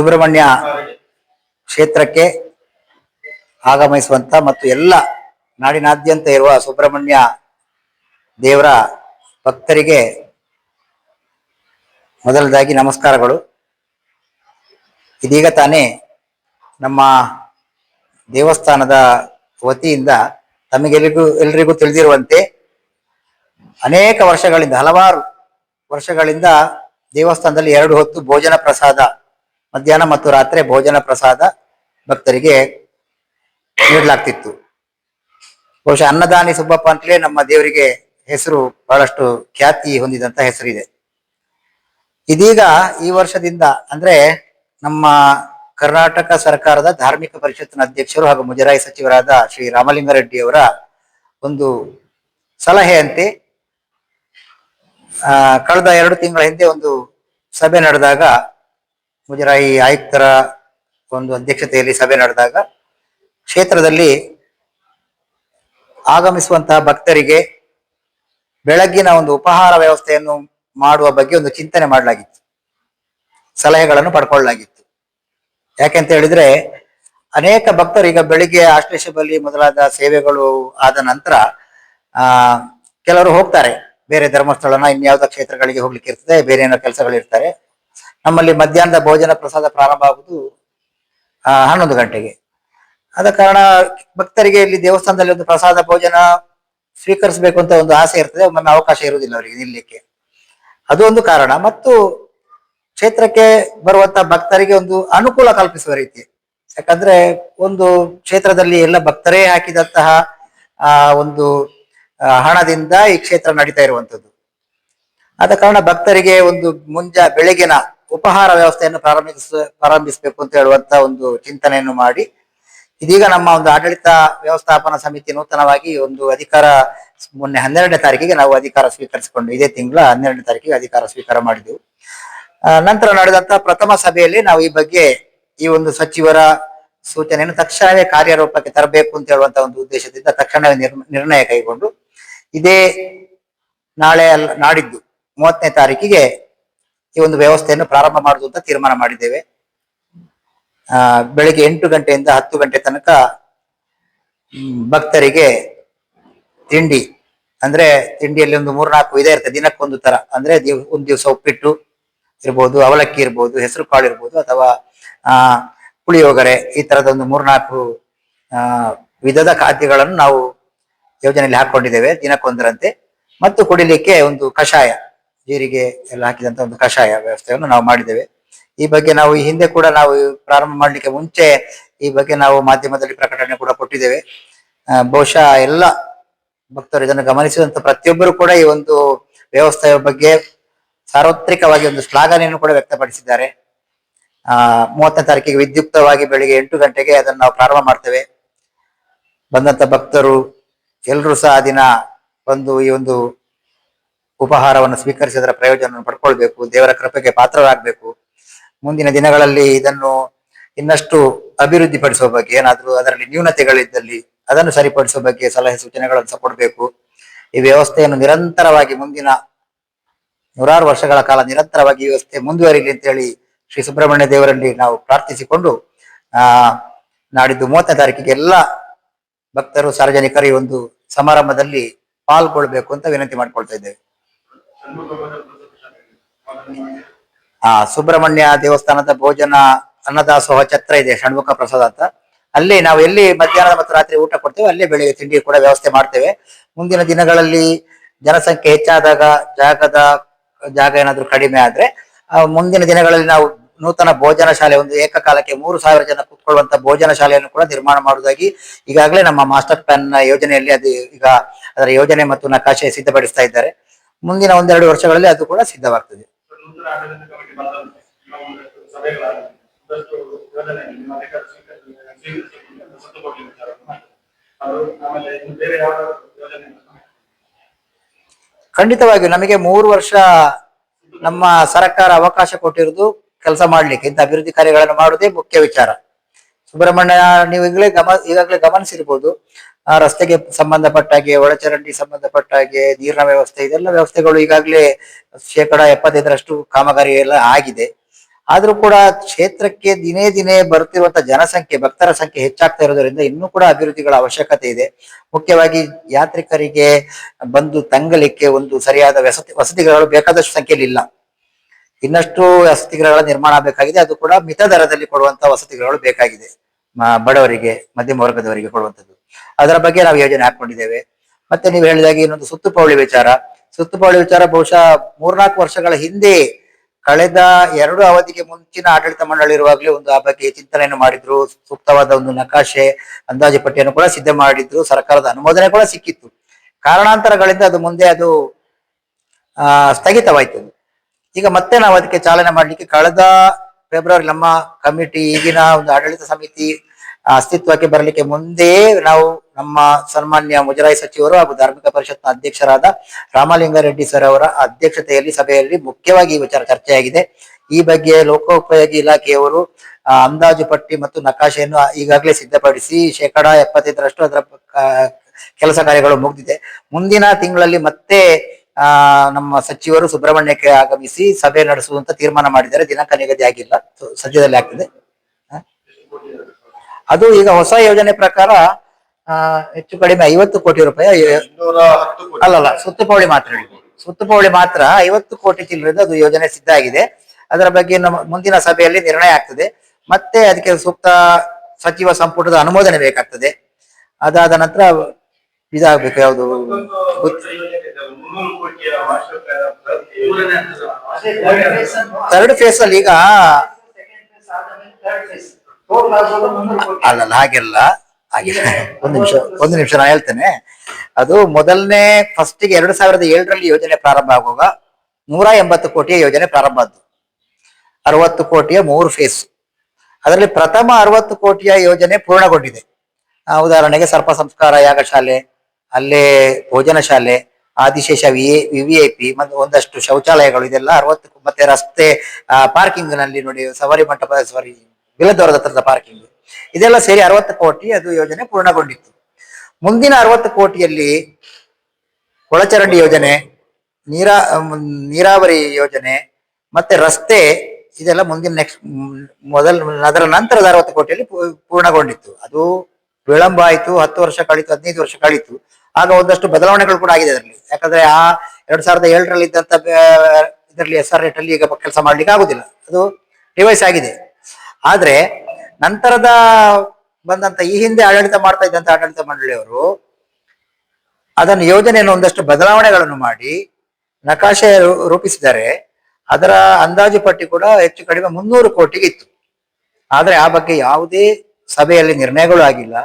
ಸುಬ್ರಹ್ಮಣ್ಯ ಕ್ಷೇತ್ರಕ್ಕೆ ಆಗಮಿಸುವಂತ ಮತ್ತು ಎಲ್ಲ ನಾಡಿನಾದ್ಯಂತ ಇರುವ ಸುಬ್ರಹ್ಮಣ್ಯ ದೇವರ ಭಕ್ತರಿಗೆ ಮೊದಲದಾಗಿ ನಮಸ್ಕಾರಗಳು. ಇದೀಗ ತಾನೇ ನಮ್ಮ ದೇವಸ್ಥಾನದ ವತಿಯಿಂದ ತಮಗೆಲ್ಲರಿಗೂ ಎಲ್ರಿಗೂ ತಿಳಿದಿರುವಂತೆ ಅನೇಕ ವರ್ಷಗಳಿಂದ, ಹಲವಾರು ವರ್ಷಗಳಿಂದ ದೇವಸ್ಥಾನದಲ್ಲಿ ಎರಡು ಹೊತ್ತು ಭೋಜನ ಪ್ರಸಾದ ಮಧ್ಯಾಹ್ನ ಮತ್ತು ರಾತ್ರಿ ಭೋಜನ ಪ್ರಸಾದ ಭಕ್ತರಿಗೆ ನೀಡಲಾಗ್ತಿತ್ತು. ಬಹುಶಃ ಅನ್ನದಾನಿ ಸುಬ್ಬಪ್ಪ ಅಂತಲೇ ನಮ್ಮ ದೇವರಿಗೆ ಹೆಸರು ಬಹಳಷ್ಟು ಖ್ಯಾತಿ ಹೊಂದಿದಂತ ಹೆಸರಿದೆ. ಇದೀಗ ಈ ವರ್ಷದಿಂದ ಅಂದ್ರೆ ನಮ್ಮ ಕರ್ನಾಟಕ ಸರ್ಕಾರದ ಧಾರ್ಮಿಕ ಪರಿಷತ್ತಿನ ಅಧ್ಯಕ್ಷರು ಹಾಗೂ ಮುಜರಾಯಿ ಸಚಿವರಾದ ಶ್ರೀ ರಾಮಲಿಂಗಾರೆಡ್ಡಿ ಅವರ ಒಂದು ಸಲಹೆಯಂತೆ ಕಳೆದ ಎರಡು ತಿಂಗಳ ಹಿಂದೆ ಒಂದು ಸಭೆ ನಡೆದಾಗ ಮುಜರಾಯಿ ಆಯುಕ್ತರ ಒಂದು ಅಧ್ಯಕ್ಷತೆಯಲ್ಲಿ ಸಭೆ ನಡೆದಾಗ ಕ್ಷೇತ್ರದಲ್ಲಿ ಆಗಮಿಸುವಂತಹ ಭಕ್ತರಿಗೆ ಬೆಳಗ್ಗಿನ ಒಂದು ಉಪಹಾರ ವ್ಯವಸ್ಥೆಯನ್ನು ಮಾಡುವ ಬಗ್ಗೆ ಒಂದು ಚಿಂತನೆ ಮಾಡಲಾಗಿತ್ತು. ಸಲಹೆಗಳನ್ನು ಪಡ್ಕೊಳ್ಳಲಾಗಿತ್ತು. ಯಾಕೆಂತ ಹೇಳಿದ್ರೆ ಅನೇಕ ಭಕ್ತರು ಈಗ ಬೆಳಿಗ್ಗೆ ಆಶ್ಲೇಷ ಬಲಿ ಮೊದಲಾದ ಸೇವೆಗಳು ಆದ ನಂತರ, ಆ, ಕೆಲವರು ಹೋಗ್ತಾರೆ. ಬೇರೆ ಧರ್ಮಸ್ಥಳನ ಇನ್ಯಾವುದೋ ಕ್ಷೇತ್ರಗಳಿಗೆ ಹೋಗ್ಲಿಕ್ಕೆ ಇರ್ತದೆ, ಬೇರೆ ಏನೋ ಕೆಲಸಗಳು ಇರ್ತಾರೆ ನಮ್ಮಲ್ಲಿ ಮಧ್ಯಾಹ್ನದ ಭೋಜನ ಪ್ರಸಾದ ಪ್ರಾರಂಭ ಆಗುವುದು ಹನ್ನೊಂದು ಗಂಟೆಗೆ. ಆದ ಕಾರಣ ಭಕ್ತರಿಗೆ ಇಲ್ಲಿ ದೇವಸ್ಥಾನದಲ್ಲಿ ಒಂದು ಪ್ರಸಾದ ಭೋಜನ ಸ್ವೀಕರಿಸಬೇಕು ಅಂತ ಒಂದು ಆಸೆ ಇರ್ತದೆ, ಒಮ್ಮೊಮ್ಮೆ ಅವಕಾಶ ಇರುವುದಿಲ್ಲ ಅವರಿಗೆ ನಿಲ್ಲಕ್ಕೆ. ಅದು ಒಂದು ಕಾರಣ. ಮತ್ತು ಕ್ಷೇತ್ರಕ್ಕೆ ಬರುವಂತ ಭಕ್ತರಿಗೆ ಒಂದು ಅನುಕೂಲ ಕಲ್ಪಿಸುವ ರೀತಿ. ಯಾಕಂದ್ರೆ ಒಂದು ಕ್ಷೇತ್ರದಲ್ಲಿ ಎಲ್ಲ ಭಕ್ತರೇ ಹಾಕಿದಂತಹ, ಆ, ಒಂದು ಹಣದಿಂದ ಈ ಕ್ಷೇತ್ರ ನಡೀತಾ ಇರುವಂತದ್ದು ಆದ ಕಾರಣ ಭಕ್ತರಿಗೆ ಒಂದು ಮುಂಜಾ, ಬೆಳಗಿನ ಉಪಹಾರ ವ್ಯವಸ್ಥೆಯನ್ನು ಪ್ರಾರಂಭಿಸ, ಪ್ರಾರಂಭಿಸಬೇಕು ಅಂತ ಹೇಳುವಂತ ಒಂದು ಚಿಂತನೆಯನ್ನು ಮಾಡಿ. ಇದೀಗ ನಮ್ಮ ಒಂದು ಆಡಳಿತ ವ್ಯವಸ್ಥಾಪನಾ ಸಮಿತಿ ನೂತನವಾಗಿ ಒಂದು ಅಧಿಕಾರ ಮೊನ್ನೆ ಹನ್ನೆರಡನೇ ತಾರೀಕಿಗೆ ನಾವು ಅಧಿಕಾರ ಸ್ವೀಕರಿಸಿಕೊಂಡು, ಇದೇ ತಿಂಗಳ ಹನ್ನೆರಡನೇ ತಾರೀಕಿಗೆ ಅಧಿಕಾರ ಸ್ವೀಕಾರ ಮಾಡಿದೆವು. ನಂತರ ನಡೆದಂತ ಪ್ರಥಮ ಸಭೆಯಲ್ಲಿ ನಾವು ಈ ಬಗ್ಗೆ ಈ ಒಂದು ಸಚಿವರ ಸೂಚನೆಯನ್ನು ತಕ್ಷಣವೇ ಕಾರ್ಯರೂಪಕ್ಕೆ ತರಬೇಕು ಅಂತ ಹೇಳುವಂತ ಒಂದು ಉದ್ದೇಶದಿಂದ ತಕ್ಷಣವೇ ನಿರ್- ನಿರ್ಣಯ ಕೈಗೊಂಡು, ಇದೇ ನಾಳೆ ನಾಡಿದ್ದು ಮೂವತ್ತನೇ ತಾರೀಕಿಗೆ ಈ ಒಂದು ವ್ಯವಸ್ಥೆಯನ್ನು ಪ್ರಾರಂಭ ಮಾಡುದು ಅಂತ ತೀರ್ಮಾನ ಮಾಡಿದ್ದೇವೆ. ಬೆಳಿಗ್ಗೆ ಎಂಟು ಗಂಟೆಯಿಂದ ಹತ್ತು ಗಂಟೆ ತನಕ ಭಕ್ತರಿಗೆ ತಿಂಡಿ, ಅಂದ್ರೆ ತಿಂಡಿಯಲ್ಲಿ ಒಂದು ಮೂರ್ನಾಲ್ಕು ವಿಧ ಇರ್ತದೆ ದಿನಕ್ಕೊಂದು ತರ. ಅಂದ್ರೆ ಒಂದ್ ದಿವಸ ಉಪ್ಪಿಟ್ಟು ಇರ್ಬೋದು, ಅವಲಕ್ಕಿ ಇರ್ಬೋದು, ಹೆಸರು ಕಾಳು ಇರ್ಬೋದು, ಅಥವಾ, ಆ, ಪುಳಿಯೋಗರೆ, ಈ ತರದ ಒಂದು ಮೂರ್ನಾಲ್ಕು, ಆ, ವಿಧದ ಖಾದ್ಯಗಳನ್ನು ನಾವು ಯೋಜನೆಯಲ್ಲಿ ಹಾಕೊಂಡಿದ್ದೇವೆ ದಿನಕ್ಕೊಂದರಂತೆ. ಮತ್ತು ಕುಡಿಲಿಕ್ಕೆ ಒಂದು ಕಷಾಯ. ಜೀರಿಗೆ ಎಲ್ಲ ಹಾಕಿದಂತ ಒಂದು ಕಷಾಯ ವ್ಯವಸ್ಥೆಯನ್ನು ನಾವು ಮಾಡಿದ್ದೇವೆ. ಈ ಬಗ್ಗೆ ನಾವು ಈ ಹಿಂದೆ ಕೂಡ ನಾವು ಪ್ರಾರಂಭ ಮಾಡಲಿಕ್ಕೆ ಮುಂಚೆ ಈ ಬಗ್ಗೆ ನಾವು ಮಾಧ್ಯಮದಲ್ಲಿ ಪ್ರಕಟಣೆ ಕೂಡ ಕೊಟ್ಟಿದ್ದೇವೆ. ಬಹುಶಃ ಎಲ್ಲ ಭಕ್ತರು ಇದನ್ನು ಗಮನಿಸಿದಂತ ಪ್ರತಿಯೊಬ್ಬರು ಕೂಡ ಈ ಒಂದು ವ್ಯವಸ್ಥೆಯ ಬಗ್ಗೆ ಸಾರ್ವತ್ರಿಕವಾಗಿ ಒಂದು ಶ್ಲಾಘನೆಯನ್ನು ಕೂಡ ವ್ಯಕ್ತಪಡಿಸಿದ್ದಾರೆ. ಆ, ಮೂವತ್ತನೇ ತಾರೀಕಿಗೆ ವಿದ್ಯುಕ್ತವಾಗಿ ಬೆಳಿಗ್ಗೆ ಎಂಟು ಗಂಟೆಗೆ ಅದನ್ನು ನಾವು ಪ್ರಾರಂಭ ಮಾಡ್ತೇವೆ. ಬಂದಂತ ಭಕ್ತರು ಎಲ್ಲರೂ ಸಹ ದಿನ ಬಂದು ಈ ಒಂದು ಉಪಹಾರವನ್ನು ಸ್ವೀಕರಿಸಿದರ ಪ್ರಯೋಜನವನ್ನು ಪಡ್ಕೊಳ್ಬೇಕು, ದೇವರ ಕೃಪೆಗೆ ಪಾತ್ರರಾಗಬೇಕು. ಮುಂದಿನ ದಿನಗಳಲ್ಲಿ ಇದನ್ನು ಇನ್ನಷ್ಟು ಅಭಿವೃದ್ಧಿಪಡಿಸುವ ಬಗ್ಗೆ, ಏನಾದರೂ ಅದರಲ್ಲಿ ನ್ಯೂನತೆಗಳಿದ್ದಲ್ಲಿ ಅದನ್ನು ಸರಿಪಡಿಸುವ ಬಗ್ಗೆ ಸಲಹೆ ಸೂಚನೆಗಳನ್ನು ಸಹ ಕೊಡಬೇಕು. ಈ ವ್ಯವಸ್ಥೆಯನ್ನು ನಿರಂತರವಾಗಿ ಮುಂದಿನ ನೂರಾರು ವರ್ಷಗಳ ಕಾಲ ನಿರಂತರವಾಗಿ ಈ ವ್ಯವಸ್ಥೆ ಮುಂದುವರಿಲಿ ಅಂತೇಳಿ ಶ್ರೀ ಸುಬ್ರಹ್ಮಣ್ಯ ದೇವರಲ್ಲಿ ನಾವು ಪ್ರಾರ್ಥಿಸಿಕೊಂಡು, ಆ, ನಾಡಿದ್ದು ಮೂವತ್ತನೇ ತಾರೀಕಿಗೆ ಎಲ್ಲ ಭಕ್ತರು ಸಾರ್ವಜನಿಕರು ಒಂದು ಸಮಾರಂಭದಲ್ಲಿ ಪಾಲ್ಗೊಳ್ಬೇಕು ಅಂತ ವಿನಂತಿ ಮಾಡ್ಕೊಳ್ತಾ ಇದ್ದೇವೆ. ಆ, ಸುಬ್ರಹ್ಮಣ್ಯ ದೇವಸ್ಥಾನದ ಭೋಜನ ಅನ್ನದಾಸೋಹ ಛತ್ರ ಇದೆ, ಷಣ್ಮುಖ ಪ್ರಸಾದ ಅಂತ. ಅಲ್ಲಿ ನಾವು ಎಲ್ಲಿ ಮಧ್ಯಾಹ್ನ ಮತ್ತು ರಾತ್ರಿ ಊಟ ಕೊಡ್ತೇವೆ ಅಲ್ಲೇ ಬೆಳಿಗ್ಗೆ ತಿಂಡಿ ಕೂಡ ವ್ಯವಸ್ಥೆ ಮಾಡ್ತೇವೆ. ಮುಂದಿನ ದಿನಗಳಲ್ಲಿ ಜನಸಂಖ್ಯೆ ಹೆಚ್ಚಾದಾಗ ಜಾಗದ, ಜಾಗ ಏನಾದರೂ ಕಡಿಮೆ ಆದ್ರೆ ಮುಂದಿನ ದಿನಗಳಲ್ಲಿ ನಾವು ನೂತನ ಭೋಜನ ಶಾಲೆ, ಒಂದು ಏಕಕಾಲಕ್ಕೆ ಮೂರು ಸಾವಿರ ಜನ ಕೂತ್ಕೊಳ್ಳುವಂತ ಭೋಜನ ಶಾಲೆಯನ್ನು ಕೂಡ ನಿರ್ಮಾಣ ಮಾಡುವುದಾಗಿ ಈಗಾಗಲೇ ನಮ್ಮ ಮಾಸ್ಟರ್ ಪ್ಲಾನ್ ಯೋಜನೆಯಲ್ಲಿ ಅದು ಈಗ ಅದರ ಯೋಜನೆ ಮತ್ತು ನಕಾಶೆ ಸಿದ್ಧಪಡಿಸ್ತಾ ಇದ್ದಾರೆ. ಮುಂದಿನ ಒಂದೆರಡು ವರ್ಷಗಳಲ್ಲಿ ಅದು ಕೂಡ ಸಿದ್ಧವಾಗ್ತದೆ. ಖಂಡಿತವಾಗಿಯೂ ನಮಗೆ ಮೂರು ವರ್ಷ ನಮ್ಮ ಸರ್ಕಾರ ಅವಕಾಶ ಕೊಟ್ಟಿರುವುದು ಕೆಲಸ ಮಾಡ್ಲಿಕ್ಕೆ. ಇಂಥ ಅಭಿವೃದ್ಧಿ ಕಾರ್ಯಗಳನ್ನು ಮಾಡುವುದೇ ಮುಖ್ಯ ವಿಚಾರ. ಸುಬ್ರಹ್ಮಣ್ಯ ನೀವು ಈಗಲೇ ಗಮ ಈಗಾಗಲೇ ಗಮನಿಸಿರ್ಬೋದು. ಆ ರಸ್ತೆಗೆ ಸಂಬಂಧಪಟ್ಟ ಹಾಗೆ ಒಳಚರಂಡಿ ಸಂಬಂಧಪಟ್ಟ ಹಾಗೆ ನೀರಿನ ವ್ಯವಸ್ಥೆ, ಇದೆಲ್ಲ ವ್ಯವಸ್ಥೆಗಳು ಈಗಾಗಲೇ ಶೇಕಡ ಎಪ್ಪತ್ತೈದರಷ್ಟು ಕಾಮಗಾರಿ ಎಲ್ಲ ಆಗಿದೆ. ಆದ್ರೂ ಕೂಡ ಕ್ಷೇತ್ರಕ್ಕೆ ದಿನೇ ದಿನೇ ಬರುತ್ತಿರುವಂತಹ ಜನಸಂಖ್ಯೆ, ಭಕ್ತರ ಸಂಖ್ಯೆ ಹೆಚ್ಚಾಗ್ತಾ ಇರೋದ್ರಿಂದ ಇನ್ನೂ ಕೂಡ ಅಭಿವೃದ್ಧಿಗಳ ಅವಶ್ಯಕತೆ ಇದೆ. ಮುಖ್ಯವಾಗಿ ಯಾತ್ರಿಕರಿಗೆ ಬಂದು ತಂಗಲಿಕ್ಕೆ ಒಂದು ಸರಿಯಾದ ವಸತಿ, ವಸತಿಗಳು ಬೇಕಾದಷ್ಟು ಸಂಖ್ಯೆಯಲ್ಲಿ ಇಲ್ಲ. ಇನ್ನಷ್ಟು ವಸತಿಗಳ ನಿರ್ಮಾಣ ಬೇಕಾಗಿದೆ. ಅದು ಕೂಡ ಮಿತ ದರದಲ್ಲಿ ಕೊಡುವಂತ ವಸತಿಗಳು ಬೇಕಾಗಿದೆ. ಬಡವರಿಗೆ, ಮಧ್ಯಮ ವರ್ಗದವರಿಗೆ ಕೊಡುವಂತದ್ದು. ಅದರ ಬಗ್ಗೆ ನಾವು ಯೋಜನೆ ಹಾಕೊಂಡಿದ್ದೇವೆ. ಮತ್ತೆ ನೀವು ಹೇಳಿದಾಗೆ ಇನ್ನೊಂದು ಸುತ್ತುಪೌಳಿ ವಿಚಾರ. ಸುತ್ತುಪೌಳಿ ವಿಚಾರ ಬಹುಶಃ ಮೂರ್ನಾಲ್ಕು ವರ್ಷಗಳ ಹಿಂದೆ ಕಳೆದ ಎರಡು ಅವಧಿಗೆ ಮುಂಚಿನ ಆಡಳಿತ ಮಂಡಳಿ ಇರುವಾಗಲೇ ಒಂದು ಆ ಬಗ್ಗೆ ಚಿಂತನೆಯನ್ನು ಮಾಡಿದ್ರು. ಸೂಕ್ತವಾದ ಒಂದು ನಕಾಶೆ, ಅಂದಾಜು ಪಟ್ಟಿಯನ್ನು ಕೂಡ ಸಿದ್ಧ ಮಾಡಿದ್ರು. ಸರ್ಕಾರದ ಅನುಮೋದನೆ ಕೂಡ ಸಿಕ್ಕಿತ್ತು. ಕಾರಣಾಂತರಗಳಿಂದ ಅದು ಮುಂದೆ ಅದು, ಆ, ಸ್ಥಗಿತವಾಯ್ತು. ಈಗ ಮತ್ತೆ ನಾವು ಅದಕ್ಕೆ ಚಾಲನೆ ಮಾಡಲಿಕ್ಕೆ ಕಳೆದ ಫೆಬ್ರವರಿ ನಮ್ಮ ಕಮಿಟಿ, ಈಗಿನ ಒಂದು ಆಡಳಿತ ಸಮಿತಿ ಅಸ್ತಿತ್ವಕ್ಕೆ ಬರಲಿಕ್ಕೆ ಮುಂದೆ ನಾವು ನಮ್ಮ ಸನ್ಮಾನ್ಯ ಮುಜರಾಯಿ ಸಚಿವರು ಹಾಗೂ ಧಾರ್ಮಿಕ ಪರಿಷತ್ನ ಅಧ್ಯಕ್ಷರಾದ ರಾಮಲಿಂಗಾರೆಡ್ಡಿ ಸರ್ ಅವರ ಅಧ್ಯಕ್ಷತೆಯಲ್ಲಿ ಸಭೆಯಲ್ಲಿ ಮುಖ್ಯವಾಗಿ ಈ ವಿಚಾರ ಚರ್ಚೆಯಾಗಿದೆ. ಈ ಬಗ್ಗೆ ಲೋಕೋಪಯೋಗಿ ಇಲಾಖೆಯವರು ಅಂದಾಜು ಪಟ್ಟಿ ಮತ್ತು ನಕಾಶೆಯನ್ನು ಈಗಾಗಲೇ ಸಿದ್ಧಪಡಿಸಿ ಶೇಕಡಾ ಎಪ್ಪತ್ತೈದರಷ್ಟು ಅದರ ಕೆಲಸ ಕಾರ್ಯಗಳು ಮುಗಿದಿದೆ. ಮುಂದಿನ ತಿಂಗಳಲ್ಲಿ ಮತ್ತೆ, ಆ, ನಮ್ಮ ಸಚಿವರು ಸುಬ್ರಹ್ಮಣ್ಯಕ್ಕೆ ಆಗಮಿಸಿ ಸಭೆ ನಡೆಸುವಂತ ತೀರ್ಮಾನ ಮಾಡಿದ್ದಾರೆ ದಿನಾಂಕ ನಿಗದಿ ಆಗಿಲ್ಲ ಸದ್ಯದಲ್ಲಿ ಆಗ್ತದೆ? ಅದು ಈಗ ಹೊಸ ಯೋಜನೆ ಪ್ರಕಾರ ಹೆಚ್ಚು ಕಡಿಮೆ ಐವತ್ತು ಕೋಟಿ ರೂಪಾಯಿ ಅಲ್ಲಲ್ಲ ಸುತ್ತುಪೌಳಿ ಮಾತ್ರ ಸುತ್ತಪೌಳಿ ಮಾತ್ರ ಐವತ್ತು ಕೋಟಿ ಚಿಲ್ಲರದ ಅದು ಯೋಜನೆ ಸಿದ್ಧ ಆಗಿದೆ. ಅದರ ಬಗ್ಗೆ ನಮ್ಮ ಮುಂದಿನ ಸಭೆಯಲ್ಲಿ ನಿರ್ಣಯ ಆಗ್ತದೆ. ಮತ್ತೆ ಅದಕ್ಕೆ ಸೂಕ್ತ ಸಚಿವ ಸಂಪುಟದ ಅನುಮೋದನೆ ಬೇಕಾಗ್ತದೆ. ಅದಾದ ನಂತರ ಇದಾಗಬೇಕು ಯಾವುದು. ಥರ್ಡ್ ಫೇಸ್ ಅಲ್ಲಿ ಈಗ ಅಲ್ಲಲ್ಲ ಹಾಗೆಲ್ಲ, ಹಾಗೆ. ಒಂದು ನಿಮಿಷ ಒಂದು ನಿಮಿಷ ನಾನು ಹೇಳ್ತೇನೆ. ಅದು ಮೊದಲನೇ ಫಸ್ಟ್ಗೆ ಎರಡು ಸಾವಿರದ ಏಳರಲ್ಲಿ ಯೋಜನೆ ಪ್ರಾರಂಭ ಆಗುವಾಗ ನೂರ ಎಂಬತ್ತು ಕೋಟಿಯ ಯೋಜನೆ ಪ್ರಾರಂಭ ಆದ್ದು. ಅರವತ್ತು ಕೋಟಿಯ ಮೂರು ಫೇಸ್ ಅದರಲ್ಲಿ ಪ್ರಥಮ ಅರವತ್ತು ಕೋಟಿಯ ಯೋಜನೆ ಪೂರ್ಣಗೊಂಡಿದೆ. ಉದಾಹರಣೆಗೆ ಸರ್ಪ ಸಂಸ್ಕಾರ, ಯಾಗಶಾಲೆ, ಅಲ್ಲೇ ಭೋಜನ ಶಾಲೆ, Adishesha V V I P ಮತ್ತು ಒಂದಷ್ಟು ಶೌಚಾಲಯಗಳು, ಇದೆಲ್ಲ ಅರವತ್ತು, ಮತ್ತೆ ರಸ್ತೆ ಪಾರ್ಕಿಂಗ್ನಲ್ಲಿ ನೋಡಿ, ಸವಾರಿ ಮಂಟಪ ಸಾರಿ ಬಿಲದವರದ ಹತ್ರದ ಪಾರ್ಕಿಂಗ್ ಇದೆಲ್ಲ ಸೇರಿ ಅರವತ್ತು ಕೋಟಿ ಅದು ಯೋಜನೆ ಪೂರ್ಣಗೊಂಡಿತ್ತು. ಮುಂದಿನ ಅರವತ್ತು ಕೋಟಿಯಲ್ಲಿ ಒಳಚರಂಡಿ ಯೋಜನೆ, ನೀರಾ ನೀರಾವರಿ ಯೋಜನೆ, ಮತ್ತೆ ರಸ್ತೆ, ಇದೆಲ್ಲ ಮುಂದಿನ ನೆಕ್ಸ್ಟ್ ಮೊದಲ, ಅದರ ನಂತರದ ಅರವತ್ತು ಕೋಟಿಯಲ್ಲಿ ಪೂರ್ಣಗೊಂಡಿತ್ತು. ಅದು ವಿಳಂಬ ಆಯಿತು, ಹತ್ತು ವರ್ಷ ಕಳೀತು, ಹದಿನೈದು ವರ್ಷ ಕಳೀತು. ಆಗ ಒಂದಷ್ಟು ಬದಲಾವಣೆಗಳು ಕೂಡ ಆಗಿದೆ ಅದರಲ್ಲಿ. ಯಾಕಂದ್ರೆ ಆ ಎರಡ್ ಸಾವಿರದ ಏಳರಲ್ಲಿ ಇದ್ದಂತ ಇದರಲ್ಲಿ ಎಸ್ ಆರ್ ರೇಟ್ ಅಲ್ಲಿ ಈಗ ಕೆಲಸ ಮಾಡ್ಲಿಕ್ಕೆ ಆಗುದಿಲ್ಲ. ಅದು ರಿವೈಸ್ ಆಗಿದೆ. ಆದ್ರೆ ನಂತರದ ಬಂದಂತ ಈ ಹಿಂದೆ ಆಡಳಿತ ಮಾಡ್ತಾ ಇದ್ದಂತ ಆಡಳಿತ ಮಂಡಳಿಯವರು ಅದನ್ನು ಯೋಜನೆಯನ್ನು ಒಂದಷ್ಟು ಬದಲಾವಣೆಗಳನ್ನು ಮಾಡಿ ನಕಾಶೆ ರೂಪಿಸಿದರೆ ಅದರ ಅಂದಾಜು ಪಟ್ಟಿ ಕೂಡ ಹೆಚ್ಚು ಕಡಿಮೆ ಮುನ್ನೂರು ಕೋಟಿಗೆ ಇತ್ತು. ಆದ್ರೆ ಆ ಬಗ್ಗೆ ಯಾವುದೇ ಸಭೆಯಲ್ಲಿ ನಿರ್ಣಯಗಳು ಆಗಿಲ್ಲ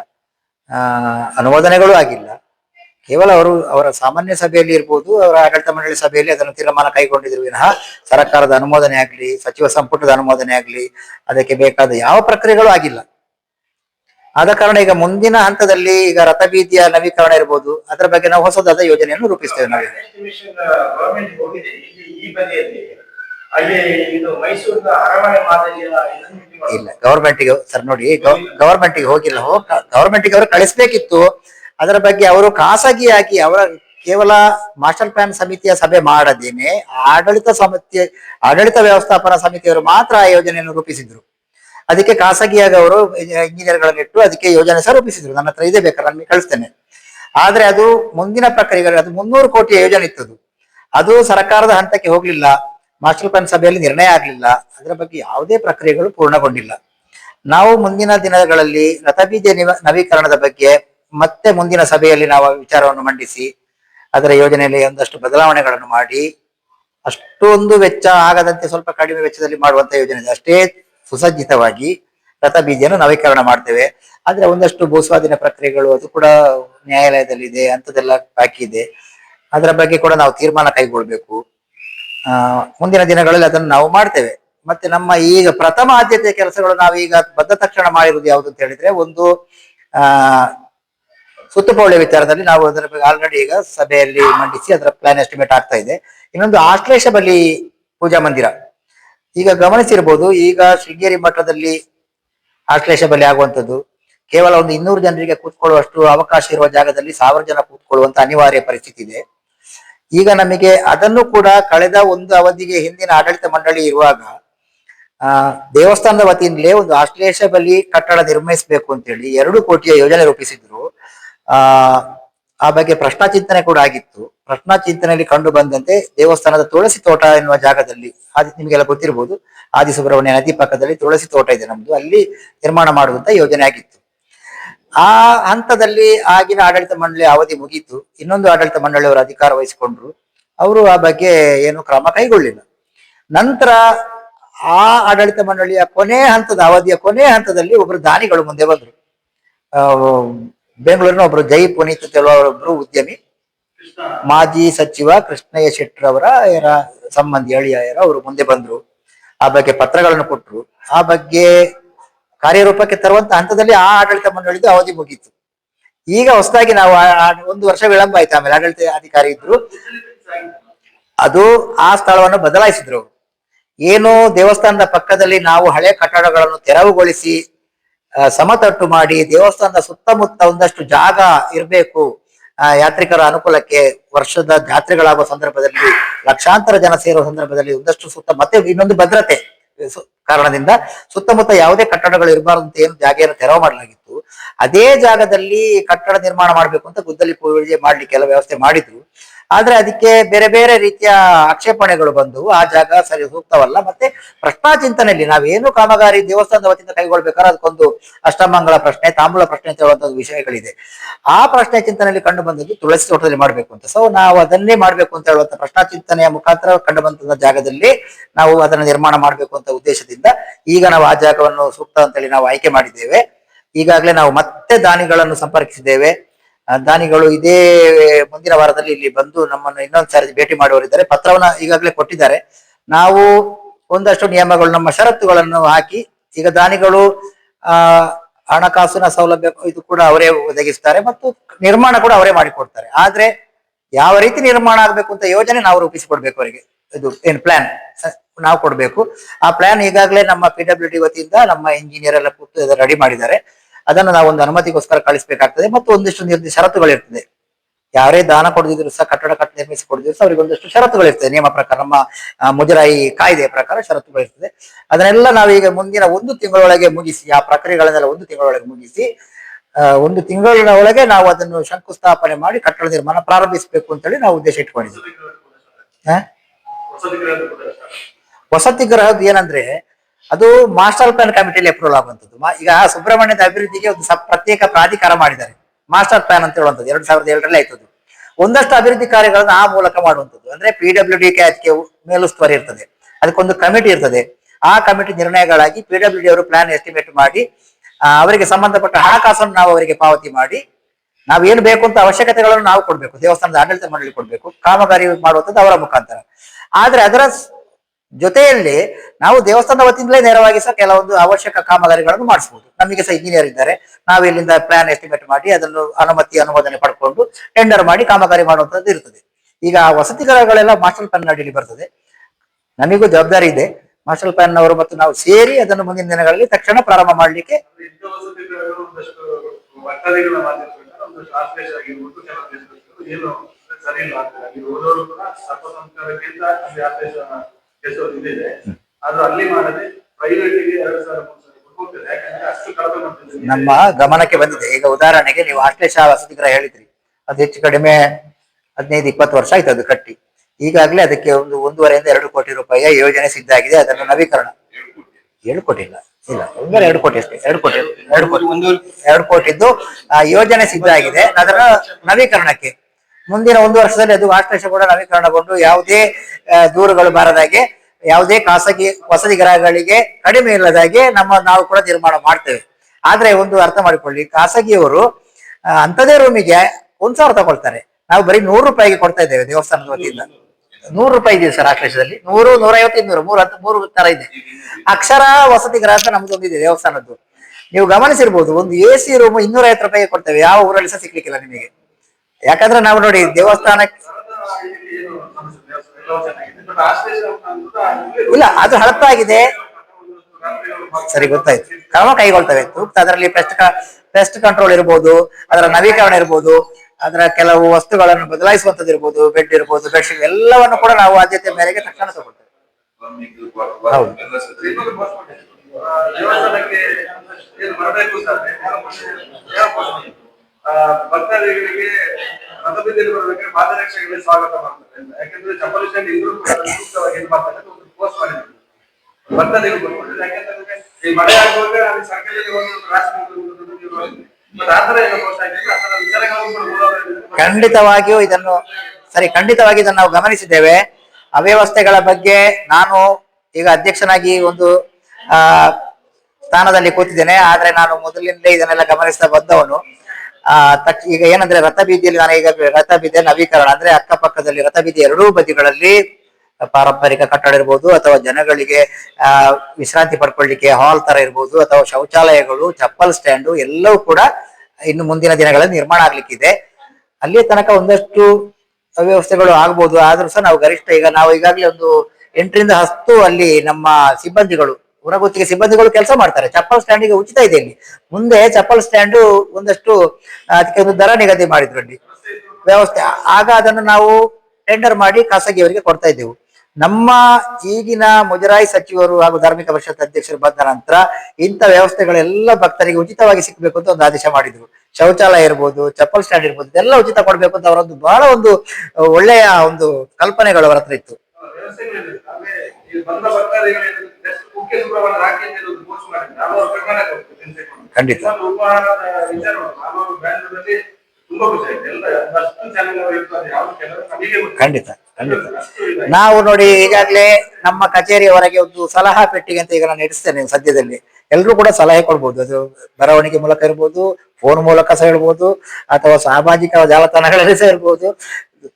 ಅನುಮೋದನೆಗಳು ಆಗಿಲ್ಲ. ಕೇವಲ ಅವರು ಅವರ ಸಾಮಾನ್ಯ ಸಭೆಯಲ್ಲಿ ಇರ್ಬೋದು ಅವರ ಆಡಳಿತ ಮಂಡಳಿ ಸಭೆಯಲ್ಲಿ ಅದನ್ನು ತೀರ್ಮಾನ ಕೈಗೊಂಡಿದ್ರು ವಿನಃ ಸರ್ಕಾರದ ಅನುಮೋದನೆ ಆಗಲಿ ಸಚಿವ ಸಂಪುಟದ ಅನುಮೋದನೆ ಆಗಲಿ ಅದಕ್ಕೆ ಬೇಕಾದ ಯಾವ ಪ್ರಕ್ರಿಯೆಗಳು ಆಗಿಲ್ಲ. ಆದ ಕಾರಣ ಈಗ ಮುಂದಿನ ಹಂತದಲ್ಲಿ ಈಗ ರಥಬೀದಿಯ ನವೀಕರಣ ಇರ್ಬೋದು ಅದರ ಬಗ್ಗೆ ನಾವು ಹೊಸದಾದ ಯೋಜನೆಯನ್ನು ರೂಪಿಸ್ತೇವೆ ನಾವು ಇದನ್ನು ಇಲ್ಲ ಗವರ್ಮೆಂಟ್ಗೆ ಸರ್ ನೋಡಿ ಗವರ್ಮೆಂಟ್ಗೆ ಹೋಗಿಲ್ಲ ಗವರ್ಮೆಂಟ್ಗೆ ಅವರು ಕಳಿಸ್ಬೇಕಿತ್ತು ಅದರ ಬಗ್ಗೆ ಅವರು ಖಾಸಗಿಯಾಗಿ ಅವರ ಕೇವಲ ಮಾಸ್ಟರ್ ಪ್ಲಾನ್ ಸಮಿತಿಯ ಸಭೆ ಮಾಡದೇನೆ, ಆಡಳಿತ ಸಮಿತಿ, ಆಡಳಿತ ವ್ಯವಸ್ಥಾಪನಾ ಸಮಿತಿಯವರು ಮಾತ್ರ ಆ ಯೋಜನೆಯನ್ನು ರೂಪಿಸಿದ್ರು. ಅದಕ್ಕೆ ಖಾಸಗಿಯಾಗಿ ಅವರು ಇಂಜಿನಿಯರ್ಗಳನ್ನು ಇಟ್ಟು ಅದಕ್ಕೆ ಯೋಜನೆ ಸಹ ರೂಪಿಸಿದ್ರು. ನನ್ನ ಹತ್ರ ಇದೆ ಬೇಕಾದ್ರೆ ನಾನು ಕಳಿಸ್ತೇನೆ. ಆದ್ರೆ ಅದು ಮುಂದಿನ ಪ್ರಕ್ರಿಯೆಗಳು ಅದು ಮುನ್ನೂರು ಕೋಟಿಯ ಯೋಜನೆ ಇತ್ತದು ಅದು. ಸರ್ಕಾರದ ಹಂತಕ್ಕೆ ಹೋಗ್ಲಿಲ್ಲ. ಮಾಸ್ಟರ್ ಪ್ಲಾನ್ ಸಭೆಯಲ್ಲಿ ನಿರ್ಣಯ ಆಗ್ಲಿಲ್ಲ. ಅದರ ಬಗ್ಗೆ ಯಾವುದೇ ಪ್ರಕ್ರಿಯೆಗಳು ಪೂರ್ಣಗೊಂಡಿಲ್ಲ. ನಾವು ಮುಂದಿನ ದಿನಗಳಲ್ಲಿ ರಥಬೀಜ ನಿವ- ನವೀಕರಣದ ಬಗ್ಗೆ ಮತ್ತೆ ಮುಂದಿನ ಸಭೆಯಲ್ಲಿ ನಾವು ವಿಚಾರವನ್ನು ಮಂಡಿಸಿ, ಅದರ ಯೋಜನೆಯಲ್ಲಿ ಒಂದಷ್ಟು ಬದಲಾವಣೆಗಳನ್ನು ಮಾಡಿ, ಅಷ್ಟೊಂದು ವೆಚ್ಚ ಆಗದಂತೆ ಸ್ವಲ್ಪ ಕಡಿಮೆ ವೆಚ್ಚದಲ್ಲಿ ಮಾಡುವಂತ ಯೋಜನೆ ಇದೆ. ಅಷ್ಟೇ ಸುಸಜ್ಜಿತವಾಗಿ ರಥ ಬೀದಿಯನ್ನು ನವೀಕರಣ ಮಾಡ್ತೇವೆ. ಆದ್ರೆ ಒಂದಷ್ಟು ಭೂಸ್ವಾಧೀನ ಪ್ರಕ್ರಿಯೆಗಳು, ಅದು ಕೂಡ ನ್ಯಾಯಾಲಯದಲ್ಲಿದೆ ಅಂತದೆಲ್ಲ ಬಾಕಿ ಇದೆ. ಅದರ ಬಗ್ಗೆ ಕೂಡ ನಾವು ತೀರ್ಮಾನ ಕೈಗೊಳ್ಬೇಕು. ಮುಂದಿನ ದಿನಗಳಲ್ಲಿ ಅದನ್ನು ನಾವು ಮಾಡ್ತೇವೆ. ಮತ್ತೆ ನಮ್ಮ ಈಗ ಪ್ರಥಮ ಆದ್ಯತೆಯ ಕೆಲಸಗಳು ನಾವೀಗ ಬದ್ಧ ತಕ್ಷಣ ಮಾಡಿರುವುದು ಯಾವುದು ಅಂತ ಹೇಳಿದ್ರೆ, ಒಂದು, ಆ ಸುತ್ತುಪೌಳಿ ವಿಚಾರದಲ್ಲಿ ನಾವು ಅದರ ಬಗ್ಗೆ ಆಲ್ರೆಡಿ ಈಗ ಸಭೆಯಲ್ಲಿ ಮಂಡಿಸಿ ಅದರ ಪ್ಲಾನ್ ಎಸ್ಟಿಮೇಟ್ ಆಗ್ತಾ ಇದೆ. ಇನ್ನೊಂದು ಆಶ್ಲೇಷ ಬಲಿ ಪೂಜಾ ಮಂದಿರ. ಈಗ ಗಮನಿಸಿರ್ಬೋದು, ಈಗ ಶೃಂಗೇರಿ ಮಠದಲ್ಲಿ ಆಶ್ಲೇಷ ಬಲಿ ಆಗುವಂಥದ್ದು. ಕೇವಲ ಒಂದು ಇನ್ನೂರು ಜನರಿಗೆ ಕೂತ್ಕೊಳ್ಳುವಷ್ಟು ಅವಕಾಶ ಇರುವ ಜಾಗದಲ್ಲಿ ಸಾವಿರ ಜನ ಕೂತ್ಕೊಳ್ಳುವಂತ ಅನಿವಾರ್ಯ ಪರಿಸ್ಥಿತಿ ಇದೆ. ಈಗ ನಮಗೆ ಅದನ್ನು ಕೂಡ ಕಳೆದ ಒಂದು ಅವಧಿಗೆ ಹಿಂದಿನ ಆಡಳಿತ ಮಂಡಳಿ ಇರುವಾಗ, ಆ, ದೇವಸ್ಥಾನದ ವತಿಯಿಂದಲೇ ಒಂದು ಆಶ್ಲೇಷ ಬಲಿ ಕಟ್ಟಡ ನಿರ್ಮಿಸಬೇಕು ಅಂತೇಳಿ ಎರಡು ಕೋಟಿಯ ಯೋಜನೆ ರೂಪಿಸಿದ್ರು. ಆ ಆ ಬಗ್ಗೆ ಪ್ರಶ್ನಾ ಚಿಂತನೆ ಕೂಡ ಆಗಿತ್ತು. ಪ್ರಶ್ನಾ ಚಿಂತನೆಯಲ್ಲಿ ಕಂಡು ಬಂದಂತೆ ದೇವಸ್ಥಾನದ ತುಳಸಿ ತೋಟ ಎನ್ನುವ ಜಾಗದಲ್ಲಿ ಆದಿ ನಿಮಗೆಲ್ಲ ಗೊತ್ತಿರಬಹುದು ಆದಿ ಸುಬ್ರಹ್ಮಣ್ಯ ನದಿ ಪಕ್ಕದಲ್ಲಿ ತುಳಸಿ ತೋಟ ಇದೆ ನಮ್ದು. ಅಲ್ಲಿ ನಿರ್ಮಾಣ ಮಾಡುವಂತ ಯೋಜನೆ ಆಗಿತ್ತು. ಆ ಹಂತದಲ್ಲಿ ಆಗಿನ ಆಡಳಿತ ಮಂಡಳಿ ಅವಧಿ ಮುಗೀತು. ಇನ್ನೊಂದು ಆಡಳಿತ ಮಂಡಳಿಯವರು ಅಧಿಕಾರ ವಹಿಸಿಕೊಂಡ್ರು. ಅವರು ಆ ಬಗ್ಗೆ ಏನು ಕ್ರಮ ಕೈಗೊಳ್ಳಿಲ್ಲ. ನಂತರ ಆ ಆಡಳಿತ ಮಂಡಳಿಯ ಕೊನೆ ಹಂತದ ಅವಧಿಯ ಕೊನೆ ಹಂತದಲ್ಲಿ ಒಬ್ಬರು ದಾನಿಗಳು ಮುಂದೆ ಬಂದ್ರು. ಬೆಂಗಳೂರಿನ ಒಬ್ರು ಜೈ ಪುನೀತ್ ಹೇಳುವವರೊಬ್ರು ಉದ್ಯಮಿ. ಮಾಜಿ ಸಚಿವ ಕೃಷ್ಣಯ್ಯ ಶೆಟ್ಟರವರ ಅವರ ಸಂಬಂಧಿ ಅಳಿಯರ ಅವರು ಮುಂದೆ ಬಂದ್ರು. ಆ ಬಗ್ಗೆ ಪತ್ರಗಳನ್ನು ಕೊಟ್ಟರು ಆ ಬಗ್ಗೆ ಕಾರ್ಯರೂಪಕ್ಕೆ ತರುವಂತ ಹಂತದಲ್ಲಿ ಆ ಆಡಳಿತ ಮಂಡಳಿದು ಅವಧಿ ಮುಗೀತು. ಈಗ ಹೊಸದಾಗಿ ನಾವು ಒಂದು ವರ್ಷ ವಿಳಂಬ ಆಯ್ತು. ಆಮೇಲೆ ಆಡಳಿತ ಅಧಿಕಾರಿ ಇದ್ರು. ಅದು ಆ ಸ್ಥಳವನ್ನು ಬದಲಾಯಿಸಿದ್ರು ಏನು ದೇವಸ್ಥಾನದ ಪಕ್ಕದಲ್ಲಿ ನಾವು ಹಳೆ ಕಟ್ಟಡಗಳನ್ನು ತೆರವುಗೊಳಿಸಿ ಸಮತಟ್ಟು ಮಾಡಿ ದೇವಸ್ಥಾನದ ಸುತ್ತಮುತ್ತ ಒಂದಷ್ಟು ಜಾಗ ಇರಬೇಕು. ಯಾತ್ರಿಕರ ಅನುಕೂಲಕ್ಕೆ ವರ್ಷದ ಜಾತ್ರೆಗಳಾಗುವ ಸಂದರ್ಭದಲ್ಲಿ, ಲಕ್ಷಾಂತರ ಜನ ಸೇರುವ ಸಂದರ್ಭದಲ್ಲಿ ಒಂದಷ್ಟು ಸುತ್ತ ಮತ್ತೆ ಇನ್ನೊಂದು ಭದ್ರತೆ ಕಾರಣದಿಂದ ಸುತ್ತಮುತ್ತ ಯಾವುದೇ ಕಟ್ಟಡಗಳು ಇರಬಾರದು ಅಂತ ಏನು ಜಾಗೆಯನ್ನು ತೆರವು ಮಾಡಲಾಗಿತ್ತು. ಅದೇ ಜಾಗದಲ್ಲಿ ಕಟ್ಟಡ ನಿರ್ಮಾಣ ಮಾಡಬೇಕು ಅಂತ ಗುದ್ದಲಿ ಪೂಜೆ ಮಾಡ್ಲಿಕ್ಕೆ ಎಲ್ಲ ವ್ಯವಸ್ಥೆ ಮಾಡಿದ್ರು. ಆದ್ರೆ ಅದಕ್ಕೆ ಬೇರೆ ಬೇರೆ ರೀತಿಯ ಆಕ್ಷೇಪಣೆಗಳು ಬಂದವು. ಆ ಜಾಗ ಸರಿ ಸೂಕ್ತವಲ್ಲ. ಮತ್ತೆ ಪ್ರಶ್ನಾ ಚಿಂತನೆಯಲ್ಲಿ ನಾವೇನು ಕಾಮಗಾರಿ ದೇವಸ್ಥಾನದ ವತಿಯಿಂದ ಕೈಗೊಳ್ಬೇಕಾದ್ರೆ ಅದಕ್ಕೊಂದು ಅಷ್ಟಮಂಗಳ ಪ್ರಶ್ನೆ, ತಾಂಬೂಲ ಪ್ರಶ್ನೆ ಅಂತ ವಿಷಯಗಳಿದೆ. ಆ ಪ್ರಶ್ನೆ ಚಿಂತನೆಯಲ್ಲಿ ಕಂಡು ಬಂದದ್ದು ತುಳಸಿ ತೋಟದಲ್ಲಿ ಮಾಡಬೇಕು ಅಂತ. ಸೊ ನಾವು ಅದನ್ನೇ ಮಾಡಬೇಕು ಅಂತ ಹೇಳುವಂತ ಪ್ರಶ್ನಾ ಚಿಂತನೆಯ ಮುಖಾಂತರ ಕಂಡು ಜಾಗದಲ್ಲಿ ನಾವು ಅದನ್ನು ನಿರ್ಮಾಣ ಮಾಡಬೇಕು ಅಂತ ಉದ್ದೇಶದಿಂದ ಈಗ ನಾವು ಆ ಜಾಗವನ್ನು ಸೂಕ್ತ ಅಂತೇಳಿ ನಾವು ಆಯ್ಕೆ ಮಾಡಿದ್ದೇವೆ. ಈಗಾಗಲೇ ನಾವು ಮತ್ತೆ ದಾನಿಗಳನ್ನು ಸಂಪರ್ಕಿಸಿದ್ದೇವೆ. ದಾನಿಗಳು ಇದೇ ಮುಂದಿನ ವಾರದಲ್ಲಿ ಇಲ್ಲಿ ಬಂದು ನಮ್ಮನ್ನು ಇನ್ನೊಂದು ಸಾರಿ ಭೇಟಿ ಮಾಡುವರಿದ್ದಾರೆ ಪತ್ರವನ್ನ ಈಗಾಗಲೇ ಕೊಟ್ಟಿದ್ದಾರೆ. ನಾವು ಒಂದಷ್ಟು ನಿಯಮಗಳು, ನಮ್ಮ ಷರತ್ತುಗಳನ್ನು ಹಾಕಿ ಈಗ ದಾನಿಗಳು, ಆ, ಹಣಕಾಸಿನ ಸೌಲಭ್ಯ ಇದು ಕೂಡ ಅವರೇ ಒದಗಿಸ್ತಾರೆ ಮತ್ತು ನಿರ್ಮಾಣ ಕೂಡ ಅವರೇ ಮಾಡಿಕೊಡ್ತಾರೆ. ಆದ್ರೆ ಯಾವ ರೀತಿ ನಿರ್ಮಾಣ ಆಗ್ಬೇಕು ಅಂತ ಯೋಜನೆ ನಾವು ರೂಪಿಸಿಕೊಡ್ಬೇಕು ಅವರಿಗೆ. ಇದು ಏನ್ ಪ್ಲಾನ್ ನಾವು ಕೊಡ್ಬೇಕು. ಆ ಪ್ಲಾನ್ ಈಗಾಗಲೇ ನಮ್ಮ ಪಿ ಡಬ್ಲ್ಯೂ ಡಿ ವತಿಯಿಂದ ನಮ್ಮ ಇಂಜಿನಿಯರ್ ಎಲ್ಲ ಕೂತು ರೆಡಿ ಮಾಡಿದ್ದಾರೆ. ಅದನ್ನು ನಾವು ಒಂದು ಅನುಮತಿಗೋಸ್ಕರ ಕಳಿಸಬೇಕಾಗ್ತದೆ ಮತ್ತು ಒಂದಿಷ್ಟು ನಿರ್ದಿಷ್ಟ ಷರತ್ತುಗಳಿರ್ತದೆ. ಯಾರೇ ದಾನ ಕೊಡದಿದ್ರು ಸಹ ಕಟ್ಟಡ ಕಟ್ಟ ನಿರ್ಮಿಸಿ ಕೊಡದಿದ್ರು ಸಹ ಅವರಿಗೆ ಒಂದಷ್ಟು ಷರತ್ತುಗಳಿರ್ತದೆ. ನಿಯಮ ಪ್ರಕಾರ ನಮ್ಮ ಮುಜರಾಯಿ ಕಾಯ್ದೆಯ ಪ್ರಕಾರ ಷರತ್ತುಗಳಿರ್ತದೆ. ಅದನ್ನೆಲ್ಲ ನಾವೀಗ ಮುಂದಿನ ಒಂದು ತಿಂಗಳೊಳಗೆ ಮುಗಿಸಿ ಆ ಪ್ರಕ್ರಿಯೆಗಳನ್ನೆಲ್ಲ ಒಂದು ತಿಂಗಳೊಳಗೆ ಮುಗಿಸಿ ಒಂದು ತಿಂಗಳಿನ ಒಳಗೆ ನಾವು ಅದನ್ನು ಶಂಕುಸ್ಥಾಪನೆ ಮಾಡಿ ಕಟ್ಟಡ ನಿರ್ಮಾಣ ಪ್ರಾರಂಭಿಸಬೇಕು ಅಂತೇಳಿ ನಾವು ಉದ್ದೇಶ ಇಟ್ಕೊಂಡಿದ್ದೀವಿ? ವಸತಿ ಗ್ರಹದ ಕೂಡ ವಸತಿ ಗೃಹದ್ದು ಏನಂದ್ರೆ ಅದು ಮಾಸ್ಟರ್ ಪ್ಲಾನ್ ಕಮಿಟಿಯಲ್ಲಿ ಅಪ್ರೂವಲ್ ಆಗುವಂಥದ್ದು. ಈಗ ಸುಬ್ರಹ್ಮಣ್ಯದ ಅಭಿವೃದ್ಧಿಗೆ ಒಂದು ಪ್ರತ್ಯೇಕ ಪ್ರಾಧಿಕಾರ ಮಾಡಿದ್ದಾರೆ. ಮಾಸ್ಟರ್ ಪ್ಲಾನ್ ಅಂತ ಹೇಳುವಂಥದ್ದು. ಎರಡ್ ಸಾವಿರದ ಏಳರಲ್ಲಿ ಆಯ್ತದ್ದು ಒಂದಷ್ಟು ಅಭಿವೃದ್ಧಿ ಕಾರ್ಯಗಳನ್ನು ಆ ಮೂಲಕ ಮಾಡುವಂಥದ್ದು. ಅಂದ್ರೆ ಪಿ ಡಬ್ಲ್ಯೂ ಡಿ ಅದಕ್ಕೆ ಮೇಲುಸ್ತುವಾರಿ ಇರ್ತದೆ. ಅದಕ್ಕೊಂದು ಕಮಿಟಿ ಇರ್ತದೆ. ಆ ಕಮಿಟಿ ನಿರ್ಣಯಗಳಾಗಿ ಪಿ ಡಬ್ಲ್ಯೂ ಡಿ ಅವರು ಪ್ಲಾನ್ ಎಸ್ಟಿಮೇಟ್ ಮಾಡಿ ಅವರಿಗೆ ಸಂಬಂಧಪಟ್ಟ ಹಣಕಾಸನ್ನು ನಾವು ಅವರಿಗೆ ಪಾವತಿ ಮಾಡಿ, ನಾವೇನು ಬೇಕು ಅಂತ ಅವಶ್ಯಕತೆಗಳನ್ನು ನಾವು ಕೊಡ್ಬೇಕು. ದೇವಸ್ಥಾನದ ಆಡಳಿತ ಮಂಡಳಿ ಕೊಡ್ಬೇಕು. ಕಾಮಗಾರಿ ಮಾಡುವಂಥದ್ದು ಅವರ ಮುಖಾಂತರ. ಆದ್ರೆ ಅದರ ಜೊತೆಯಲ್ಲಿ ನಾವು ದೇವಸ್ಥಾನದ ವತಿಯಿಂದಲೇ ನೇರವಾಗಿ ಸಹ ಕೆಲವೊಂದು ಅವಶ್ಯಕ ಕಾಮಗಾರಿಗಳನ್ನು ಮಾಡಿಸಬಹುದು ನಮಗೆ ಸಹ ಇಂಜಿನಿಯರ್ ಇದ್ದಾರೆ. ನಾವು ಇಲ್ಲಿಂದ ಪ್ಲಾನ್ ಎಸ್ಟಿಮೇಟ್ ಮಾಡಿ ಅದನ್ನು ಅನುಮತಿ, ಅನುಮೋದನೆ ಪಡ್ಕೊಂಡು ಟೆಂಡರ್ ಮಾಡಿ ಕಾಮಗಾರಿ ಮಾಡುವಂತದ್ದು ಇರ್ತದೆ. ಈಗ ಆ ವಸತಿ ಗೃಹಗಳೆಲ್ಲ ಮಾಸ್ಟರ್ ಪ್ಲಾನ್ ಅಡಿಯಲ್ಲಿ ಬರ್ತದೆ. ನಮಗೂ ಜವಾಬ್ದಾರಿ ಇದೆ. ಮಾಸ್ಟರ್ ಪ್ಲಾನ್ ಅವರು ಮತ್ತು ನಾವು ಸೇರಿ ಅದನ್ನು ಮುಂದಿನ ದಿನಗಳಲ್ಲಿ ತಕ್ಷಣ ಪ್ರಾರಂಭ ಮಾಡಲಿಕ್ಕೆ ಸರಿ ಇದೆ ಆದ್ರೂ ಅಲ್ಲಿ ಮಾಡದೆ ಪ್ರೈವೇಟಿಗೆ ಎರಡು ಸಾವಿರ ಮೂರು ಸಾವಿರ ಯಾಕಂದ್ರೆ ಅಷ್ಟು ಕಡಿಮೆ ಮಾಡ್ತಿದ್ದಾರೆ. ನಮ್ಮ ಗಮನಕ್ಕೆ ಬಂದಿದೆ. ಈಗ ಉದಾಹರಣೆಗೆ ನೀವು ಆಶ್ಲೇಷ ವಸತಿ ಗೃಹ ಹೇಳಿದ್ರಿ. ಅದು ಹೆಚ್ಚು ಕಡಿಮೆ ಹದಿನೈದು ಇಪ್ಪತ್ತು ವರ್ಷ ಆಯ್ತು ಅದು ಕಟ್ಟಿ. ಈಗಾಗಲೇ ಅದಕ್ಕೆ ಒಂದು ಒಂದೂವರೆಯಿಂದ ಎರಡು ಕೋಟಿ ರೂಪಾಯಿಯ ಯೋಜನೆ ಸಿದ್ಧ ಆಗಿದೆ. ಅದರ ನವೀಕರಣ. ಏಳು ಕೋಟಿ. ಇಲ್ಲ. ಇಲ್ಲ ಒಂದೂವರೆ ಎರಡು ಕೋಟಿ ಅಷ್ಟೇ. ಎರಡು ಕೋಟಿ ಎರಡು ಕೋಟಿ. ಎರಡು ಕೋಟಿದ್ದು ಆ ಯೋಜನೆ ಸಿದ್ಧ ಆಗಿದೆ. ಅದರ ನವೀಕರಣಕ್ಕೆ ಮುಂದಿನ ಒಂದು ವರ್ಷದಲ್ಲಿ ಅದು ಆಶ್ಲೇಷ ಕೂಡ ನವೀಕರಣಗೊಂಡು ಯಾವುದೇ ದೂರುಗಳು ಬಾರದಾಗೆ, ಯಾವುದೇ ಖಾಸಗಿ ವಸತಿ ಗ್ರಹಗಳಿಗೆ ಕಡಿಮೆ ಇಲ್ಲದಾಗೆ ನಮ್ಮ ನಾವು ಕೂಡ ನಿರ್ಮಾಣ ಮಾಡ್ತೇವೆ. ಆದ್ರೆ ಒಂದು ಅರ್ಥ ಮಾಡಿಕೊಳ್ಳಿ, ಖಾಸಗಿಯವರು ಅಂತದೇ ರೂಮಿಗೆ ಒಂದ್ ಸಾವಿರ ತಗೊಳ್ತಾರೆ. ನಾವು ಬರೀ ನೂರು ರೂಪಾಯಿಗೆ ಕೊಡ್ತಾ ಇದ್ದೇವೆ ದೇವಸ್ಥಾನದ ವತಿಯಿಂದ. ನೂರು ರೂಪಾಯಿ ಇದೆ ಸರ್ ಆಶ್ಲೇಷದಲ್ಲಿ ನೂರು, ನೂರೈವತ್ತು, ಇನ್ನೂರು, ಮೂರು ಹತ್ತು, ಮೂರು ತರ ಇದೆ. ಅಕ್ಷರ ವಸತಿ ಗೃಹ ಅಂತ ನಮ್ದೊಂದಿದೆ ದೇವಸ್ಥಾನದ್ದು. ನೀವು ಗಮನಿಸಿರ್ಬೋದು, ಒಂದು ಎ ಸಿ ರೂಮ್ ಇನ್ನೂರ ಐವತ್ತು ರೂಪಾಯಿಗೆ ಕೊಡ್ತೇವೆ. ಯಾವ ಊರಲ್ಲಿ ಸಹ ಸಿಗ್ಲಿಕ್ಕಿಲ್ಲ ನಿಮಗೆ. ಯಾಕಂದ್ರೆ ನಾವು ನೋಡಿ ದೇವಸ್ಥಾನಕ್ಕೆ ಏನು ಇಲ್ಲ, ಅದು ಹಳತ್ತಾಗಿದೆ ಸರಿ ಗೊತ್ತಾಯ್ತು. ಕ್ರಮ ಕೈಗೊಳ್ತವೆ. ಅದರಲ್ಲಿ ಪೆಸ್ಟ್ ಪೆಸ್ಟ್ ಕಂಟ್ರೋಲ್ ಇರ್ಬೋದು ಅದರ ನವೀಕರಣ ಇರ್ಬೋದು ಅದರ ಕೆಲವು ವಸ್ತುಗಳನ್ನು ಬದಲಾಯಿಸುವಂತದ್ದು ಇರ್ಬೋದು ಬೆಡ್ ಇರ್ಬೋದು ಬೆಡ್ಶೀಟ್ ಎಲ್ಲವನ್ನು ಕೂಡ ನಾವು ಆದ್ಯತೆ ಮೇರೆಗೆ ತಕ್ಷಣ ತಗೊಳ್ತೇವೆ. ಹೌದು. ಭಕ್ತಾದಿಗಳಿಗೆ ರಥಬೀದಿಯಲ್ಲಿ ಬರಬೇಕಾದ್ರೆ ಪಾದರಕ್ಷೆಗಳಿಗೆ ಸ್ವಾಗತ ಮಾಡ್ತಾರೆ. ಯಾಕಂದ್ರೆ ಚಪ್ಪಲಿ ಸ್ಟ್ಯಾಂಡ್ ಇದ್ರು ಸೂಕ್ತವಾಗಿ ಏನ್ ಮಾಡ್ತಾರೆ. ಒಂದು ಪೋಸ್ಟ್ ಮಾಡಿದ್ರು. ಬರ್ತದೆ ಯಾಕಂತಂದ್ರೆ ಈ ಮಳೆ ಆಗುವಾಗ ಅಲ್ಲಿ ಸರ್ಕಲಲ್ಲಿ ಹೋಗಿ ಮೂಲವಾಗಿರುತ್ತೆ. ಖಂಡಿತವಾಗಿಯೂ ಇದನ್ನು ಸರಿ, ಖಂಡಿತವಾಗಿ ಇದನ್ನು ನಾವು ಗಮನಿಸಿದ್ದೇವೆ. ಅವ್ಯವಸ್ಥೆಗಳ ಬಗ್ಗೆ ನಾನು ಈಗ ಅಧ್ಯಕ್ಷನಾಗಿ ಒಂದು ಸ್ಥಾನದಲ್ಲಿ ಕೂತಿದ್ದೇನೆ. ಆದ್ರೆ ನಾನು ಮೊದಲಿಂದಲೇ ಇದನ್ನೆಲ್ಲ ಗಮನಿಸ್ತಾ ಬಂದವನು. ಆ ತಕ್ಷ ಈಗ ಏನಂದ್ರೆ ರಥಬೀದಿಯಲ್ಲಿ ನಾನು ಈಗ ರಥಬೀದಿಯ ನವೀಕರಣ ಅಂದ್ರೆ ಅಕ್ಕಪಕ್ಕದಲ್ಲಿ ರಥ ಬೀದಿ ಎರಡೂ ಬದಿಗಳಲ್ಲಿ ಪಾರಂಪರಿಕ ಕಟ್ಟಡ ಇರ್ಬೋದು ಅಥವಾ ಜನಗಳಿಗೆ, ಆ, ವಿಶ್ರಾಂತಿ ಪಡ್ಕೊಳ್ಳಿಕ್ಕೆ ಹಾಲ್ ತರ ಇರ್ಬೋದು ಅಥವಾ ಶೌಚಾಲಯಗಳು, ಚಪ್ಪಲ್ ಸ್ಟ್ಯಾಂಡು ಎಲ್ಲವೂ ಕೂಡ ಇನ್ನು ಮುಂದಿನ ದಿನಗಳಲ್ಲಿ ನಿರ್ಮಾಣ ಆಗ್ಲಿಕ್ಕಿದೆ. ಅಲ್ಲಿಯ ತನಕ ಒಂದಷ್ಟು ಅವ್ಯವಸ್ಥೆಗಳು ಆಗ್ಬೋದು, ಆದ್ರೂ ಸಹ ನಾವು ಗರಿಷ್ಠ ಈಗ ನಾವು ಈಗಾಗಲೇ ಒಂದು ಎಂಟರಿಂದ ಹತ್ತು ಅಲ್ಲಿ ನಮ್ಮ ಸಿಬ್ಬಂದಿಗಳು ಹೊರಗುತ್ತಿಗೆ ಸಿಬ್ಬಂದಿಗಳು ಕೆಲಸ ಮಾಡ್ತಾರೆ. ಚಪ್ಪಲ್ ಸ್ಟ್ಯಾಂಡಿಗೆ ಉಚಿತ ಇದೆ ಇಲ್ಲಿ. ಮುಂದೆ ಚಪ್ಪಲ್ ಸ್ಟ್ಯಾಂಡು ಒಂದಷ್ಟು ಅದಕ್ಕೆ ಒಂದು ದರ ನಿಗದಿ ಮಾಡಿದ್ರು ಅಲ್ಲಿ. ವ್ಯವಸ್ಥೆ, ಆಗ ಅದನ್ನು ನಾವು ಟೆಂಡರ್ ಮಾಡಿ ಖಾಸಗಿಯವರಿಗೆ ಕೊಡ್ತಾ ಇದ್ದೆವು. ನಮ್ಮ ಈಗಿನ ಮುಜರಾಯಿ ಸಚಿವರು ಹಾಗೂ ಧಾರ್ಮಿಕ ಪರಿಷತ್ ಅಧ್ಯಕ್ಷರು ಬಂದ ನಂತರ ಇಂಥ ವ್ಯವಸ್ಥೆಗಳೆಲ್ಲ ಭಕ್ತರಿಗೆ ಉಚಿತವಾಗಿ ಸಿಕ್ಬೇಕು ಅಂತ ಒಂದು ಆದೇಶ ಮಾಡಿದ್ರು. ಶೌಚಾಲಯ ಇರ್ಬೋದು, ಚಪ್ಪಲ್ ಸ್ಟ್ಯಾಂಡ್ ಇರ್ಬೋದು, ಇದೆಲ್ಲ ಉಚಿತ ಕೊಡ್ಬೇಕು ಅಂತ ಅವರೊಂದು ಬಹಳ ಒಂದು ಒಳ್ಳೆಯ ಒಂದು ಕಲ್ಪನೆಗಳು ಅವರ ಹತ್ರ ಇತ್ತು. ಖಂಡಿತ. ಖಂಡಿತ ಖಂಡಿತ. ನಾವು ನೋಡಿ ಈಗಾಗಲೇ ನಮ್ಮ ಕಚೇರಿಯವರೆಗೆ ಹೊರಗೆ ಒಂದು ಸಲಹಾ ಪೆಟ್ಟಿಗೆ ಅಂತ ಈಗ ನಾನು ಇಡಿಸ್ತೇನೆ ಸದ್ಯದಲ್ಲಿ. ಎಲ್ಲರೂ ಕೂಡ ಸಲಹೆ ಕೊಡ್ಬೋದು. ಅದು ಬರವಣಿಗೆ ಮೂಲಕ ಇರ್ಬೋದು ಫೋನ್ ಮೂಲಕ ಸಹ ಇರ್ಬೋದು ಅಥವಾ ಸಾಮಾಜಿಕ ಜಾಲತಾಣಗಳಲ್ಲಿ ಸಹ ಇರ್ಬೋದು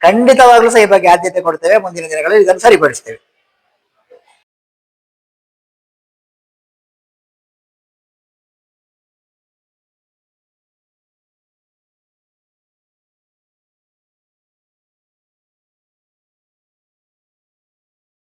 ಖಂಡಿತವಾಗ್ಲೂ ಸಹ ಈ ಬಗ್ಗೆ ಆದ್ಯತೆ ಕೊಡ್ತೇವೆ. ಮುಂದಿನ ದಿನಗಳಲ್ಲಿ ಇದನ್ನು ಸರಿಪಡಿಸ್ತೇವೆ.